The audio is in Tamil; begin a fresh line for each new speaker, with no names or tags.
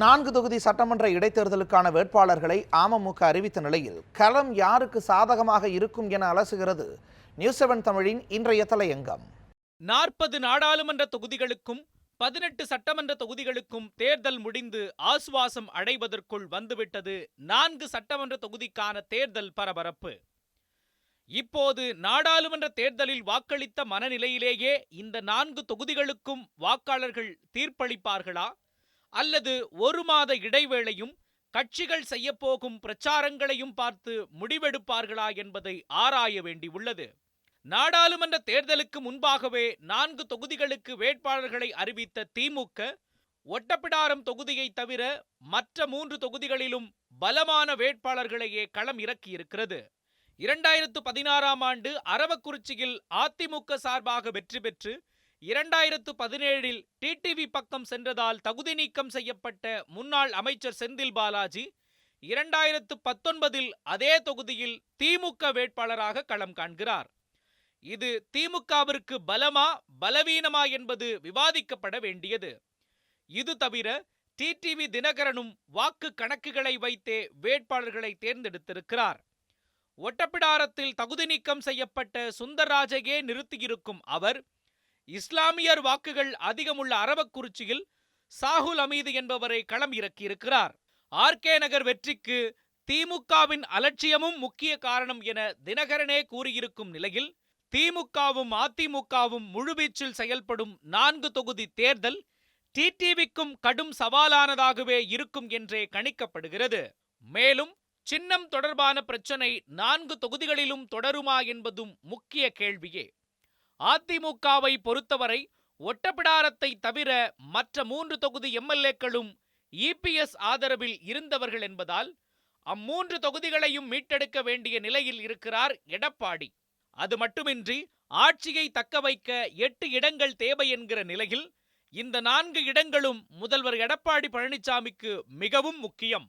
நான்கு தொகுதி சட்டமன்ற இடைத்தேர்தலுக்கான வேட்பாளர்களை அமமுக அறிவித்த நிலையில் களம் யாருக்கு சாதகமாக இருக்கும் என அலசுகிறது நியூஸ் செவன் தமிழின் இன்றைய தலையங்கம்.
நாற்பது நாடாளுமன்ற தொகுதிகளுக்கும் பதினெட்டு சட்டமன்ற தொகுதிகளுக்கும் தேர்தல் முடிந்து ஆசுவாசம் அடைவதற்குள் வந்துவிட்டது நான்கு சட்டமன்ற தொகுதிக்கான தேர்தல் பரபரப்பு. இப்போது நாடாளுமன்ற தேர்தலில் வாக்களித்த மனநிலையிலேயே இந்த நான்கு தொகுதிகளுக்கும் வாக்காளர்கள் தீர்ப்பளிப்பார்களா? அல்லது ஒரு மாத இடைவேளையும் கட்சிகள் செய்யப்போகும் பிரச்சாரங்களையும் பார்த்து முடிவெடுப்பார்களா என்பதை ஆராய வேண்டியுள்ளது. நாடாளுமன்ற தேர்தலுக்கு முன்பாகவே நான்கு தொகுதிகளுக்கு வேட்பாளர்களை அறிவித்த திமுக ஒட்டப்பிடாரம் தொகுதியை தவிர மற்ற மூன்று தொகுதிகளிலும் பலமான வேட்பாளர்களையே களம் இறக்கியிருக்கிறது. இரண்டாயிரத்து பதினாறாம் ஆண்டு அரவக்குறிச்சியில் அதிமுக சார்பாக வெற்றி பெற்று இரண்டாயிரத்து பதினேழில் டிடிவி பக்கம் சென்றதால் தகுதி நீக்கம் செய்யப்பட்ட முன்னாள் அமைச்சர் செந்தில் பாலாஜி இரண்டாயிரத்து பத்தொன்பதில் அதே தொகுதியில் திமுக வேட்பாளராக களம் காண்கிறார். இது திமுகவிற்கு பலமா பலவீனமா என்பது விவாதிக்கப்பட வேண்டியது. இது தவிர டிடிவி தினகரனும் வாக்கு கணக்குகளை வைத்தே வேட்பாளர்களை தேர்ந்தெடுத்திருக்கிறார். ஒட்டப்பிடாரத்தில் தகுதி நீக்கம் செய்யப்பட்ட சுந்தர்ராஜையே நிறுத்தியிருக்கும் அவர் இஸ்லாமியர் வாக்குகள் அதிகமுள்ள அரவக்குறிச்சியில் சாகுல் அமீது என்பவரை களம் இறக்கியிருக்கிறார். ஆர்கே நகர் வெற்றிக்கு திமுகவின் அலட்சியமும் முக்கிய காரணம் என தினகரனே கூறியிருக்கும் நிலையில் திமுகவும் அதிமுகவும் முழுவீச்சில் செயல்படும் நான்கு தொகுதி தேர்தல் டிடிவிக்கும் கடும் சவாலானதாகவே இருக்கும் என்றே கணிக்கப்படுகிறது. மேலும் சின்னம் தொடர்பான பிரச்சனை நான்கு தொகுதிகளிலும் தொடருமா என்பதும் முக்கிய கேள்வியே. அதிமுகவை பொறுத்தவரை ஒட்டப்பிடாரத்தை தவிர மற்ற மூன்று தொகுதி எம்எல்ஏக்களும் இபிஎஸ் ஆதரவில் இருந்தவர்கள் என்பதால் அம்மூன்று தொகுதிகளையும் மீட்டெடுக்க வேண்டிய நிலையில் இருக்கிறார் எடப்பாடி. அது மட்டுமின்றி ஆட்சியை தக்க வைக்க எட்டு இடங்கள் தேவை என்கிற நிலையில் இந்த நான்கு இடங்களும் முதல்வர் எடப்பாடி பழனிசாமிக்கு மிகவும் முக்கியம்.